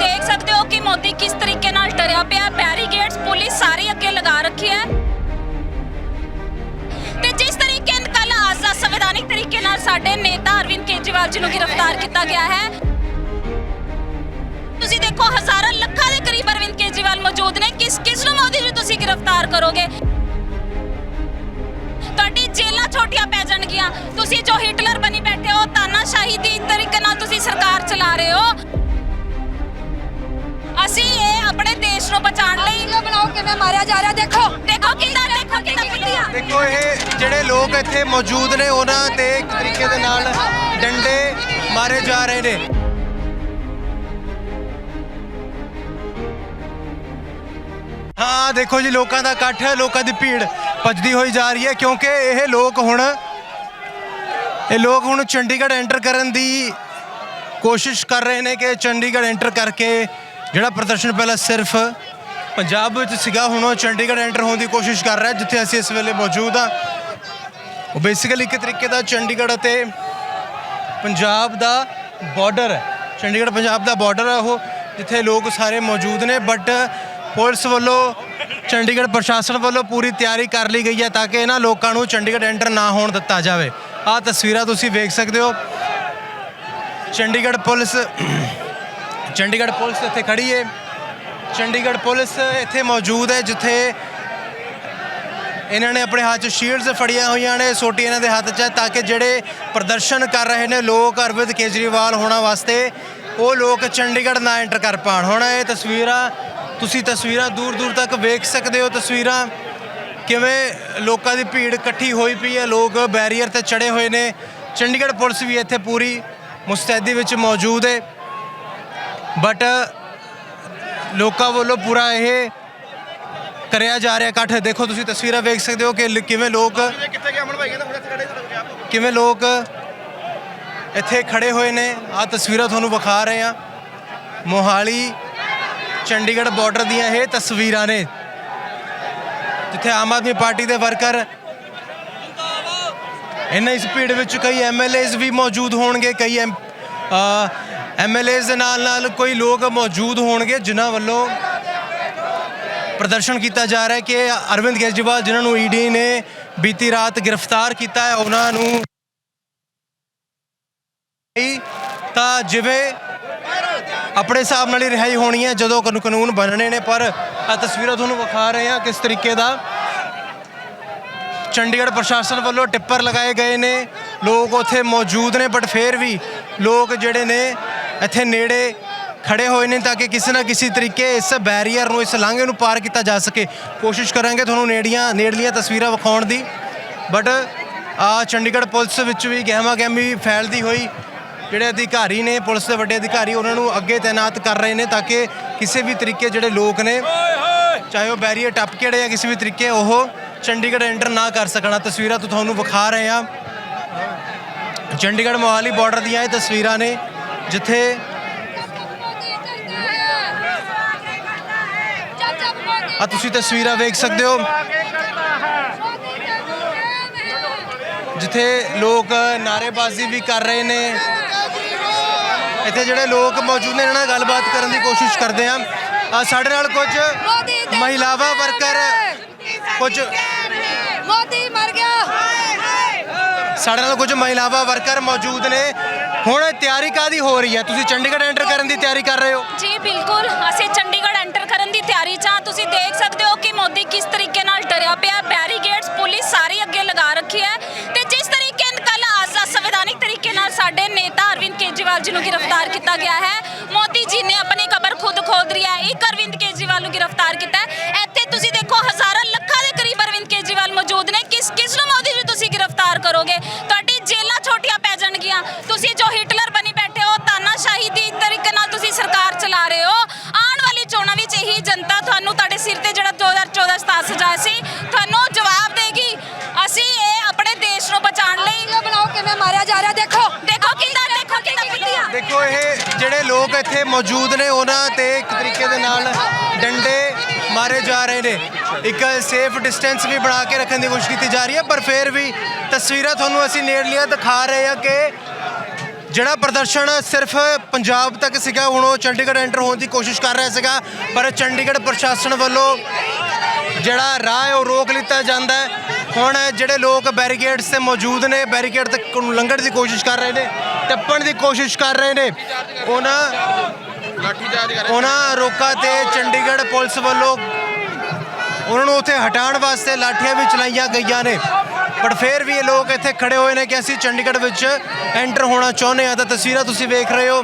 ਦੇਖ ਸਕਦੇ ਹੋ ਕਿ ਮੋਦੀ ਕਿਸ ਤਰੀਕੇ ਨਾਲ ਡਰਿਆ ਪਿਆ ਬੈਰੀਗੇਡਸ ਪੁਲਿਸ ਸਾਰੀ ਅੱਗੇ ਲਗਾ ਰੱਖੀ ਹੈ। ਤੇ ਜਿਸ ਤਰੀਕੇ ਨਾਲ ਕੱਲ ਦਾ ਸੰਵਿਧਾਨਿਕ ਤਰੀਕੇ ਨਾਲ ਸਾਡੇ ਨੇਤਾ ਅਰਵਿੰਦ ਕੇਜਰੀਵਾਲ ਜੀ ਨੂੰ ਗ੍ਰਿਫਤਾਰ ਕੀਤਾ ਗਿਆ ਹੈ। ਤੁਸੀਂ ਦੇਖੋ ਹਜ਼ਾਰਾਂ ਲੱਖਾਂ ਦੇ ਕਰੀਬ ਅਰਵਿੰਦ ਕੇਜਰੀਵਾਲ ਮੌਜੂਦ ਨੇ। ਕਿਸ ਕਿਸ ਨੂੰ ਮੋਦੀ ਜੀ ਤੁਸੀਂ ਗ੍ਰਿਫਤਾਰ ਕਰੋਗੇ? ਤੁਹਾਡੀ ਜੇਲਾਂ ਛੋਟੀਆਂ ਪੈ ਜਾਣਗੀਆਂ। ਤੁਸੀਂ ਜੋ ਹਿਟਲਰ ਬਣੀ ਬੈਠੇ ਹੋ ਤਾਨਾਸ਼ਾਹੀ ਦੀ ਤਰੀਕੇ ਨਾਲ ਤੁਸੀਂ ਸਰਕਾਰ ਚਲਾ ਰਹੇ ਹੋ। ਅਸੀਂ ਇਹ ਆਪਣੇ ਦੇਸ਼ ਨੂੰ ਬਚਾਉਣ ਲਈ ਵੀਡੀਓ ਬਣਾਓ ਕਿਵੇਂ ਮਾਰਿਆ ਜਾ ਰਿਹਾ ਦੇਖੋ। ਦੇਖੋ ਕਿੰਦਾ ਦੇਖੋ ਕਿੰਦਾ ਪਿੱਟੀਆਂ ਦੇਖੋ ਇਹ ਜਿਹੜੇ ਲੋਕ ਇੱਥੇ ਮੌਜੂਦ ਨੇ ਉਹਨਾਂ ਤੇ ਇੱਕ ਤਰੀਕੇ ਦੇ ਨਾਲ ਡੰਡੇ ਮਾਰੇ ਜਾ ਰਹੇ ਨੇ। ਹਾਂ ਦੇਖੋ ਜੀ ਲੋਕਾਂ ਦਾ ਇਕੱਠ ਹੈ ਲੋਕਾਂ ਦੀ ਭੀੜ ਭੱਜਦੀ ਹੋਈ ਜਾ ਰਹੀ ਹੈ ਕਿਉਂਕਿ ਇਹ ਲੋਕ ਹੁਣ ਇਹ ਲੋਕ ਹੁਣ ਚੰਡੀਗੜ੍ਹ ਐਂਟਰ ਕਰਨ ਦੀ ਕੋਸ਼ਿਸ਼ ਕਰ ਰਹੇ ਨੇ ਕਿ ਚੰਡੀਗੜ੍ਹ ਐਂਟਰ ਕਰਕੇ ਜਿਹੜਾ ਪ੍ਰਦਰਸ਼ਨ ਪਹਿਲਾਂ ਸਿਰਫ ਪੰਜਾਬ ਵਿੱਚ ਸੀਗਾ, ਹੁਣ ਉਹ ਚੰਡੀਗੜ੍ਹ ਐਂਟਰ ਹੋਣ ਦੀ ਕੋਸ਼ਿਸ਼ ਕਰ ਰਿਹਾ, ਜਿੱਥੇ ਅਸੀਂ ਇਸ ਵੇਲੇ ਮੌਜੂਦ ਆ ਉਹ ਬੇਸਿਕਲੀ ਇੱਕ ਤਰੀਕੇ ਦਾ ਚੰਡੀਗੜ੍ਹ ਅਤੇ ਪੰਜਾਬ ਦਾ ਬਾਰਡਰ ਹੈ। ਚੰਡੀਗੜ੍ਹ, ਪੰਜਾਬ ਦਾ ਬਾਰਡਰ ਹੈ ਉਹ, ਜਿੱਥੇ ਲੋਕ ਸਾਰੇ ਮੌਜੂਦ ਨੇ ਬਟ ਪੁਲਿਸ ਵੱਲੋਂ, ਚੰਡੀਗੜ੍ਹ ਪ੍ਰਸ਼ਾਸਨ ਵੱਲੋਂ ਪੂਰੀ ਤਿਆਰੀ ਕਰ ਲਈ ਗਈ ਹੈ ਤਾਂ ਕਿ ਇਹਨਾਂ ਲੋਕਾਂ ਨੂੰ ਚੰਡੀਗੜ੍ਹ ਐਂਟਰ ਨਾ ਹੋਣ ਦਿੱਤਾ ਜਾਵੇ। ਆਹ ਤਸਵੀਰਾਂ ਤੁਸੀਂ ਵੇਖ ਸਕਦੇ ਹੋ। ਚੰਡੀਗੜ੍ਹ ਪੁਲਿਸ ਚੰਡੀਗੜ੍ਹ ਪੁਲਿਸ ਇੱਥੇ ਖੜੀ ਹੈ ਚੰਡੀਗੜ੍ਹ ਪੁਲਿਸ ਇੱਥੇ ਮੌਜੂਦ ਹੈ ਜਿੱਥੇ ਇਹਨਾਂ ਨੇ ਆਪਣੇ ਹੱਥ 'ਚ ਸ਼ੀਲਡਸ ਫੜੀਆਂ ਹੋਈਆਂ ਨੇ। ਸੋਟੀ ਇਹਨਾਂ ਦੇ ਹੱਥ 'ਚ ਹੈ ਤਾਂ ਕਿ ਜਿਹੜੇ ਪ੍ਰਦਰਸ਼ਨ ਕਰ ਰਹੇ ਨੇ ਲੋਕ ਅਰਵਿੰਦ ਕੇਜਰੀਵਾਲ ਹੋਣਾ ਵਾਸਤੇ, ਉਹ ਲੋਕ ਚੰਡੀਗੜ੍ਹ ਨਾ ਐਂਟਰ ਕਰ ਪਾਣ ਹੁਣ ਇਹ ਤਸਵੀਰਾਂ, ਤੁਸੀਂ ਤਸਵੀਰਾਂ ਦੂਰ ਦੂਰ ਤੱਕ ਵੇਖ ਸਕਦੇ ਹੋ ਤਸਵੀਰਾਂ, ਕਿਵੇਂ ਲੋਕਾਂ ਦੀ ਭੀੜ ਇਕੱਠੀ ਹੋਈ ਪਈ ਹੈ। ਲੋਕ ਬੈਰੀਅਰ ਤੇ ਚੜੇ ਹੋਏ ਨੇ। ਚੰਡੀਗੜ੍ਹ ਪੁਲਿਸ ਵੀ ਇੱਥੇ ਪੂਰੀ ਮੁਸਤੈਦੀ ਵਿੱਚ ਮੌਜੂਦ ਹੈ ਬਟ ਲੋਕਾਂ ਵੱਲੋਂ ਪੂਰਾ ਇਹ ਕਰਿਆ ਜਾ ਰਿਹਾ ਇਕੱਠ। ਦੇਖੋ ਤੁਸੀਂ ਤਸਵੀਰਾਂ ਵੇਖ ਸਕਦੇ ਹੋ ਕਿ ਲ- ਕਿਵੇਂ ਲੋਕ ਕਿਵੇਂ ਲੋਕ ਇੱਥੇ ਖੜੇ ਹੋਏ ਨੇ। ਆ ਤਸਵੀਰਾਂ ਤੁਹਾਨੂੰ ਵਿਖਾ ਰਹੇ ਆ ਮੋਹਾਲੀ, ਚੰਡੀਗੜ੍ਹ ਬਾਰਡਰ ਦੀਆਂ ਇਹ ਤਸਵੀਰਾਂ ਨੇ। ਜਿੱਥੇ ਆਮ ਆਦਮੀ ਪਾਰਟੀ ਦੇ ਵਰਕਰ ਇਹਨਾਂ ਇਸ ਭੀੜ ਵਿੱਚ ਕਈ ਐਮਐਲਏਜ਼ ਵੀ ਮੌਜੂਦ ਹੋਣਗੇ, ਕਈ ਐਮ ਐਮਐਲਏਜ਼ ਦੇ ਨਾਲ ਨਾਲ ਕੋਈ ਲੋਕ ਮੌਜੂਦ ਹੋਣਗੇ ਜਿਨ੍ਹਾਂ ਵੱਲੋਂ ਪ੍ਰਦਰਸ਼ਨ ਕੀਤਾ ਜਾ ਰਿਹਾ ਹੈ ਕਿ ਅਰਵਿੰਦ ਕੇਜਰੀਵਾਲ ਜਿਨ੍ਹਾਂ ਨੂੰ ਈਡੀ ਨੇ ਬੀਤੀ ਰਾਤ ਗ੍ਰਿਫਤਾਰ ਕੀਤਾ ਹੈ, ਉਹਨਾਂ ਨੂੰ ਤਾਂ ਜਿਵੇਂ ਆਪਣੇ ਹਿਸਾਬ ਨਾਲ ਹੀ ਰਿਹਾਈ ਹੋਣੀ ਹੈ, ਜਦੋਂ ਕਾਨੂੰ- ਕਾਨੂੰਨ ਬਣਨੇ ਨੇ, ਪਰ ਆ ਤਸਵੀਰਾਂ ਤੁਹਾਨੂੰ ਵਿਖਾ ਰਹੇ ਹਾਂ ਕਿਸ ਤਰੀਕੇ ਦਾ ਚੰਡੀਗੜ੍ਹ ਪ੍ਰਸ਼ਾਸਨ ਵੱਲੋਂ ਟਿੱਪਰ ਲਗਾਏ ਗਏ ਨੇ, ਲੋਕ ਉੱਥੇ ਮੌਜੂਦ ਨੇ ਬਟ ਫੇਰ ਵੀ ਲੋਕ ਜਿਹੜੇ ਨੇ ਇੱਥੇ ਨੇੜੇ ਖੜੇ ਹੋਏ ਨੇ ਤਾਂ ਕਿ ਕਿਸੇ ਨਾ ਕਿਸੇ ਤਰੀਕੇ ਇਸ ਬੈਰੀਅਰ ਨੂੰ ਇਸ ਲਾਂਘੇ ਨੂੰ ਪਾਰ ਕੀਤਾ ਜਾ ਸਕੇ। ਕੋਸ਼ਿਸ਼ ਕਰਾਂਗੇ ਤੁਹਾਨੂੰ ਨੇੜੀਆਂ ਨੇੜਲੀਆਂ ਤਸਵੀਰਾਂ ਵਿਖਾਉਣ ਦੀ। ਬਟ ਆ ਚੰਡੀਗੜ੍ਹ ਪੁਲਿਸ ਵਿੱਚ ਵੀ ਗਹਿਮਾ ਗਹਿਮੀ ਫੈਲਦੀ ਹੋਈ। ਜਿਹੜੇ ਅਧਿਕਾਰੀ ਨੇ ਪੁਲਿਸ ਦੇ ਵੱਡੇ ਅਧਿਕਾਰੀ ਉਹਨਾਂ ਨੂੰ ਅੱਗੇ ਤਾਇਨਾਤ ਕਰ ਰਹੇ ਨੇ ਤਾਂ ਕਿ ਕਿਸੇ ਵੀ ਤਰੀਕੇ ਜਿਹੜੇ ਲੋਕ ਨੇ ਚਾਹੇ ਉਹ ਬੈਰੀਅਰ ਟੱਪ ਕੇ ਜਾਂ ਕਿਸੇ ਵੀ ਤਰੀਕੇ ਉਹ ਚੰਡੀਗੜ੍ਹ ਐਂਟਰ ਨਾ ਕਰ ਸਕਣਾ। ਤਸਵੀਰਾਂ ਤੋਂ ਤੁਹਾਨੂੰ ਵਿਖਾ ਰਹੇ ਆ। ਚੰਡੀਗੜ੍ਹ ਮੋਹਾਲੀ ਬਾਰਡਰ ਦੀਆਂ ਇਹ ਤਸਵੀਰਾਂ ਨੇ। ਜਿੱਥੇ ਆ ਤੁਸੀਂ ਤਸਵੀਰਾਂ ਵੇਖ ਸਕਦੇ ਹੋ। ਜਿੱਥੇ ਲੋਕ ਨਾਰੇਬਾਜ਼ੀ ਵੀ ਕਰ ਰਹੇ ਨੇ। ਇੱਥੇ ਜਿਹੜੇ ਲੋਕ ਮੌਜੂਦ ਨੇ, ਇਹਨਾਂ ਨਾਲ ਗੱਲਬਾਤ ਕਰਨ ਦੀ ਕੋਸ਼ਿਸ਼ ਕਰਦੇ ਆ ਸਾਡੇ ਨਾਲ ਕੁਝ ਮਹਿਲਾਵਾਂ ਵਰਕਰ, ਕੁਝ ਮੋਦੀ ਮਰ ਗਿਆ ਸਾਡੇ ਨਾਲ ਕੁਝ ਮਹਿਲਾਵਾਂ ਵਰਕਰ ਮੌਜੂਦ ਨੇ। ਹੁਣ ਤਿਆਰੀ ਕਾਦੀ ਹੋ ਰਹੀ ਹੈ? ਤੁਸੀਂ ਚੰਡੀਗੜ੍ਹ ਐਂਟਰ ਕਰਨ ਦੀ ਤਿਆਰੀ ਕਰ ਰਹੇ ਹੋ? ਜੀ, ਬਿਲਕੁਲ। ਅਸੀਂ ਚੰਡੀਗੜ੍ਹ ਐਂਟਰ ਕਰਨ ਦੀ ਤਿਆਰੀ 'ਚ ਹਾਂ। ਤੁਸੀਂ ਦੇਖ ਸਕਦੇ ਹੋ ਕਿ ਮੋਦੀ ਕਿਸ ਤਰੀਕੇ ਨਾਲ ਡਰਿਆ ਪਿਆ ਬੈਰੀਗੇਡਸ ਪੁਲਿਸ ਸਾਰੀ ਅੱਗੇ ਲਗਾ ਰੱਖੀ ਹੈ। ਤੇ ਜਿਸ ਤਰੀਕੇ ਨਾਲ ਕੱਲ ਸੰਵਿਧਾਨਿਕ ਤਰੀਕੇ ਨਾਲ ਸਾਡੇ ਨੇਤਾ ਅਰਵਿੰਦ ਕੇਜਰੀਵਾਲ ਜੀ ਨੂੰ ਗ੍ਰਿਫਤਾਰ ਕੀਤਾ ਗਿਆ ਹੈ। ਮੋਦੀ ਜੀ ਨੇ ਆਪਣੀ ਕਬਰ ਖੁਦ ਖੋਦ ਰਹੀ ਹੈ। ਇੱਕ ਅਰਵਿੰਦ ਕੇਜਰੀਵਾਲ ਨੂੰ ਗ੍ਰਿਫਤਾਰ ਕੀਤਾ ਤੁਸੀਂ ਜੋ ਹਿਟਲਰ ਬਣੀ ਬੈਠੇ ਹੋ ਤਾਨਾਸ਼ਾਹੀ ਦੀ ਤਰੀਕੇ ਨਾਲ ਤੁਸੀਂ ਸਰਕਾਰ ਚਲਾ ਰਹੇ ਹੋ। ਆਉਣ ਵਾਲੀ ਚੋਣਾਂ ਵਿੱਚ ਇਹੀ ਜਨਤਾ ਤੁਹਾਨੂੰ ਤੁਹਾਡੇ ਸਿਰ ਤੇ ਜਿਹੜਾ 2014 ਸਤਾਸ ਸਜਾਇਆ ਸੀ ਤੁਹਾਨੂੰ ਜਵਾਬ ਦੇਗੀ। ਅਸੀਂ ਇਹ ਆਪਣੇ ਦੇਸ਼ ਨੂੰ ਬਚਾਉਣ ਲਈ ਵੀਡੀਓ ਬਣਾਓ ਕਿਵੇਂ ਮਾਰਿਆ ਜਾ ਰਿਹਾ ਦੇਖੋ। ਦੇਖੋ ਕਿੰਦਾ ਦੇਖੋ ਕਿੰਦਾ ਪਿੱਟੀਆਂ ਦੇਖੋ ਇਹ ਜਿਹੜੇ ਲੋਕ ਇੱਥੇ ਮੌਜੂਦ ਨੇ ਉਹਨਾਂ ਤੇ ਇੱਕ ਤਰੀਕੇ ਦੇ ਨਾਲ ਡੰਡੇ ਮਾਰੇ ਜਾ ਰਹੇ ਨੇ। ਇੱਕ ਸੇਫ ਡਿਸਟੈਂਸ ਵੀ ਬਣਾ ਕੇ ਰੱਖਣ ਦੀ ਕੋਸ਼ਿਸ਼ ਕੀਤੀ ਜਾ ਰਹੀ ਹੈ ਪਰ ਫਿਰ ਵੀ ਤਸਵੀਰਾਂ ਤੁਹਾਨੂੰ ਅਸੀਂ ਨੇੜਲੀਆਂ ਦਿਖਾ ਰਹੇ ਹਾਂ ਕਿ ਜਿਹੜਾ ਪ੍ਰਦਰਸ਼ਨ ਸਿਰਫ ਪੰਜਾਬ ਤੱਕ ਸੀਗਾ, ਹੁਣ ਉਹ ਚੰਡੀਗੜ੍ਹ ਐਂਟਰ ਹੋਣ ਦੀ ਕੋਸ਼ਿਸ਼ ਕਰ ਰਿਹਾ ਸੀਗਾ, ਪਰ ਚੰਡੀਗੜ੍ਹ ਪ੍ਰਸ਼ਾਸਨ ਵੱਲੋਂ ਜਿਹੜਾ ਰਾਹ ਹੈ ਉਹ ਰੋਕ ਲਿੱਤਾ ਜਾਂਦਾ ਹੈ। ਹੁਣ ਜਿਹੜੇ ਲੋਕ ਬੈਰੀਕੇਡਸ ਤੇ ਮੌਜੂਦ ਨੇ, ਬੈਰੀਕੇਡ ਤੱਕ ਨੂੰ ਲੰਘਣ ਦੀ ਕੋਸ਼ਿਸ਼ ਕਰ ਰਹੇ ਨੇ, ਟੱਪਣ ਦੀ ਕੋਸ਼ਿਸ਼ ਕਰ ਰਹੇ ਨੇ, ਉਹਨਾਂ ਉਹਨਾਂ ਰੋਕਾਂ ਤੇ ਚੰਡੀਗੜ੍ਹ ਪੁਲਿਸ ਵੱਲੋਂ ਉਹਨਾਂ ਨੂੰ ਉੱਥੇ ਹਟਾਉਣ ਵਾਸਤੇ ਲਾਠੀਆਂ ਵੀ ਚਲਾਈਆਂ ਗਈਆਂ ਨੇ। ਬਟ ਫਿਰ ਵੀ ਇਹ ਲੋਕ ਇੱਥੇ ਖੜੇ ਹੋਏ ਨੇ ਕਿ ਅਸੀਂ ਚੰਡੀਗੜ੍ਹ ਵਿੱਚ ਐਂਟਰ ਹੋਣਾ ਚਾਹੁੰਦੇ ਆ ਤਾਂ ਤਸਵੀਰਾਂ ਤੁਸੀਂ ਵੇਖ ਰਹੇ ਹੋ।